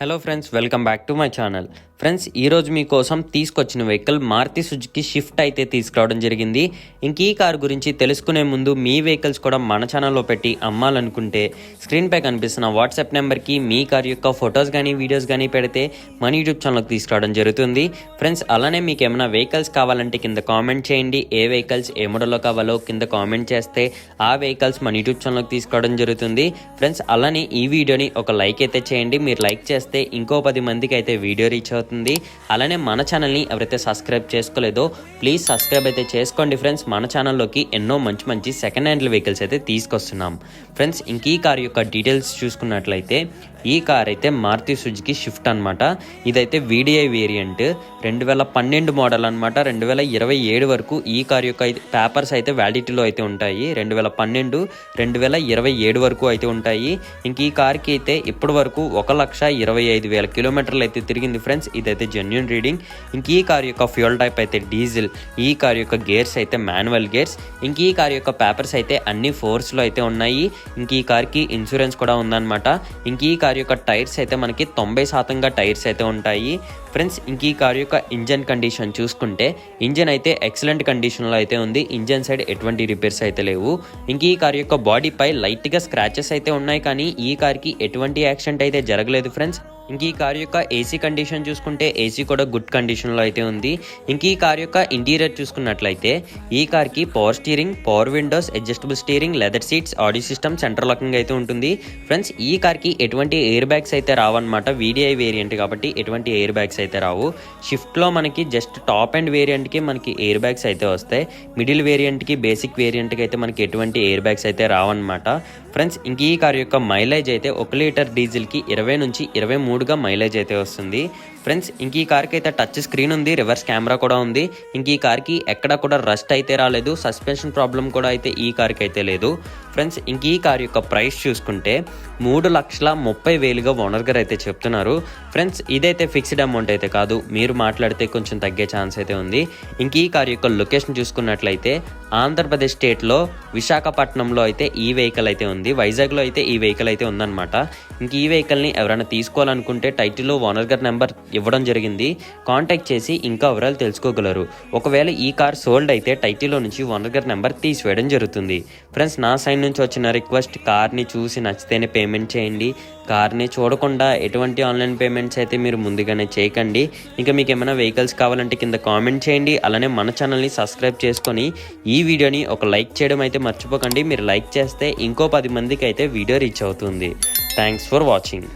Hello friends welcome back to my channel friends ఈరోజు మీకోసం తీసుకొచ్చిన వెహికల్ మారుతి సుజుకి షిఫ్ట్ అయితే తీసుకురావడం జరిగింది. ఇంక ఈ కార్ గురించి తెలుసుకునే ముందు మీ వెహికల్స్ కూడా మన ఛానల్లో పెట్టి అమ్మాలనుకుంటే స్క్రీన్పై కనిపిస్తున్న వాట్సాప్ నెంబర్కి మీ కార్ యొక్క ఫొటోస్ కానీ వీడియోస్ కానీ పెడితే మన యూట్యూబ్ ఛానల్కి తీసుకురావడం జరుగుతుంది. ఫ్రెండ్స్ అలానే మీకు ఏమైనా వెహికల్స్ కావాలంటే కింద కామెంట్ చేయండి. ఏ వెహికల్స్ ఏ మోడల్లో కావాలో కింద కామెంట్ చేస్తే ఆ వెహికల్స్ మన యూట్యూబ్ ఛానల్కి తీసుకురావడం జరుగుతుంది. ఫ్రెండ్స్ అలానే ఈ వీడియోని ఒక లైక్ అయితే చేయండి. మీరు లైక్ చేస్తే ఇంకో పది మందికి అయితే వీడియో రీచ్ అవుతుంది. అలానే మన ఛానల్ని ఎవరైతే సబ్స్క్రైబ్ చేసుకోలేదో ప్లీజ్ సబ్స్క్రైబ్ అయితే చేసుకోండి ఫ్రెండ్స్. మన ఛానల్లోకి ఎన్నో మంచి మంచి సెకండ్ హ్యాండ్ వెహికల్స్ అయితే తీసుకొస్తున్నాం. ఫ్రెండ్స్ ఇంక ఈ కార్ యొక్క డీటెయిల్స్ చూసుకున్నట్లయితే ఈ కార్ అయితే మారుతి సుజుకి షిఫ్ట్ అనమాట ఇదైతే వీడిఐ వేరియంట్ రెండు వేల పన్నెండు మోడల్ అనమాట రెండు వేల ఇరవై ఏడు వరకు ఈ కార్ యొక్క పేపర్స్ అయితే వ్యాలిటీలో అయితే ఉంటాయి. రెండు వేల పన్నెండు రెండు వేల ఇరవై ఏడు వరకు అయితే ఉంటాయి. ఇంక ఈ కార్కి అయితే ఇప్పటి వరకు ఒక లక్ష ఇరవై ఐదు వేల కిలోమీటర్లు అయితే తిరిగింది ఫ్రెండ్స్ ఇదైతే జెన్యున్ రీడింగ్ ఇంక ఈ కార్ యొక్క ఫ్యూయల్ టైప్ అయితే డీజిల్ ఈ కార్ యొక్క గేర్స్ అయితే మాన్యువల్ గేర్స్ ఇంక ఈ కార్ యొక్క పేపర్స్ అయితే అన్ని ఫోర్స్లో అయితే ఉన్నాయి. ఇంక ఈ కార్కి ఇన్సూరెన్స్ కూడా ఉందన్నమాట. ఇంక ఈ కార్ యొక్క టైర్స్ అయితే మనకి తొంభై శాతంగా టైర్స్ అయితే ఉంటాయి. ఫ్రెండ్స్ ఇంక ఈ కార్ యొక్క ఇంజన్ కండిషన్ చూసుకుంటే ఇంజన్ అయితే ఎక్సలెంట్ కండిషన్లో అయితే ఉంది. ఇంజన్ సైడ్ ఎటువంటి రిపేర్స్ అయితే లేవు. ఇంక ఈ కార్ యొక్క బాడీపై లైట్గా స్క్రాచెస్ అయితే ఉన్నాయి. కానీ ఈ కార్కి ఎటువంటి యాక్సిడెంట్ అయితే జరగలేదు ఫ్రెండ్స్. ఇంక ఈ కార్ యొక్క ఏసీ కండిషన్ చూసుకుంటే ఏసీ కూడా గుడ్ కండిషన్లో అయితే ఉంది. ఇంక ఈ కార్ యొక్క ఇంటీరియర్ చూసుకున్నట్లయితే ఈ కార్కి power steering power windows adjustable steering leather seats audio system centre locking అయితే ఉంటుంది. ఫ్రెండ్స్ ఈ కార్కి ఎటువంటి ఎయిర్ బ్యాగ్స్ అయితే రావన్నమాట. వీడిఐ వేరియంట్ కాబట్టి ఎటువంటి ఎయిర్ బ్యాగ్స్ అయితే రావు. షిఫ్ట్లో మనకి జస్ట్ టాప్ అండ్ వేరియంట్కి మనకి ఎయిర్ బ్యాగ్స్ అయితే వస్తాయి. మిడిల్ వేరియంట్కి బేసిక్ వేరియంట్కి అయితే మనకి ఎటువంటి ఎయిర్ బ్యాగ్స్ అయితే రావన్నమాట. ఫ్రెండ్స్ ఇంక ఈ కార్ యొక్క మైలేజ్ అయితే ఒక లీటర్ డీజిల్కి ఇరవై నుంచి ఇరవై మూడు మూడుగా మైలేజ్ అయితే వస్తుంది. ఫ్రెండ్స్ ఇంక ఈ కార్కి అయితే టచ్ స్క్రీన్ ఉంది రివర్స్ కెమెరా కూడా ఉంది. ఇంక ఈ కార్కి ఎక్కడ కూడా రస్ట్ అయితే రాలేదు సస్పెన్షన్ ప్రాబ్లం కూడా అయితే ఈ కార్కి అయితే లేదు. ఫ్రెండ్స్ ఇంక ఈ కార్ యొక్క ప్రైస్ చూసుకుంటే మూడు లక్షల ముప్పై వేలుగా ఓనర్ గారు అయితే చెప్తున్నారు. ఫ్రెండ్స్ ఇదైతే ఫిక్స్డ్ అమౌంట్ అయితే కాదు మీరు మాట్లాడితే కొంచెం తగ్గే ఛాన్స్ అయితే ఉంది. ఇంక ఈ కార్ యొక్క లొకేషన్ చూసుకున్నట్లయితే ఆంధ్రప్రదేశ్ స్టేట్లో విశాఖపట్నంలో అయితే ఈ వెహికల్ అయితే ఉంది వైజాగ్లో అయితే ఈ వెహికల్ అయితే ఉందన్నమాట. ఇంక ఈ వెహికల్ని ఎవరైనా తీసుకోవాలనుకుంటే టైటిల్లో ఓనర్ గారి నెంబర్ ఇవ్వడం జరిగింది. కాంటాక్ట్ చేసి ఇంకా వివరాలు తెలుసుకోగలరు. ఒకవేళ ఈ కార్ సోల్డ్ అయితే టైటిల్లో నుంచి ఓనర్ గారి నెంబర్ తీసివేయడం జరుగుతుంది. ఫ్రెండ్స్ నా సైడ్ నుంచి వచ్చిన రిక్వెస్ట్ కార్ని చూసి నచ్చితేనే పేమెంట్ చేయండి. కార్ని చూడకుండా ఎటువంటి ఆన్లైన్ పేమెంట్స్ అయితే మీరు ముందుగానే చేయకండి. ఇంకా మీకు ఏమైనా వెహికల్స్ కావాలంటే కింద కామెంట్ చేయండి. అలానే మన ఛానల్ని సబ్స్క్రైబ్ చేసుకొని ఈ వీడియోని ఒక లైక్ చేయడం అయితే మర్చిపోకండి. మీరు లైక్ చేస్తే ఇంకో పది మందికి అయితే వీడియో రీచ్ అవుతుంది. Thanks for watching.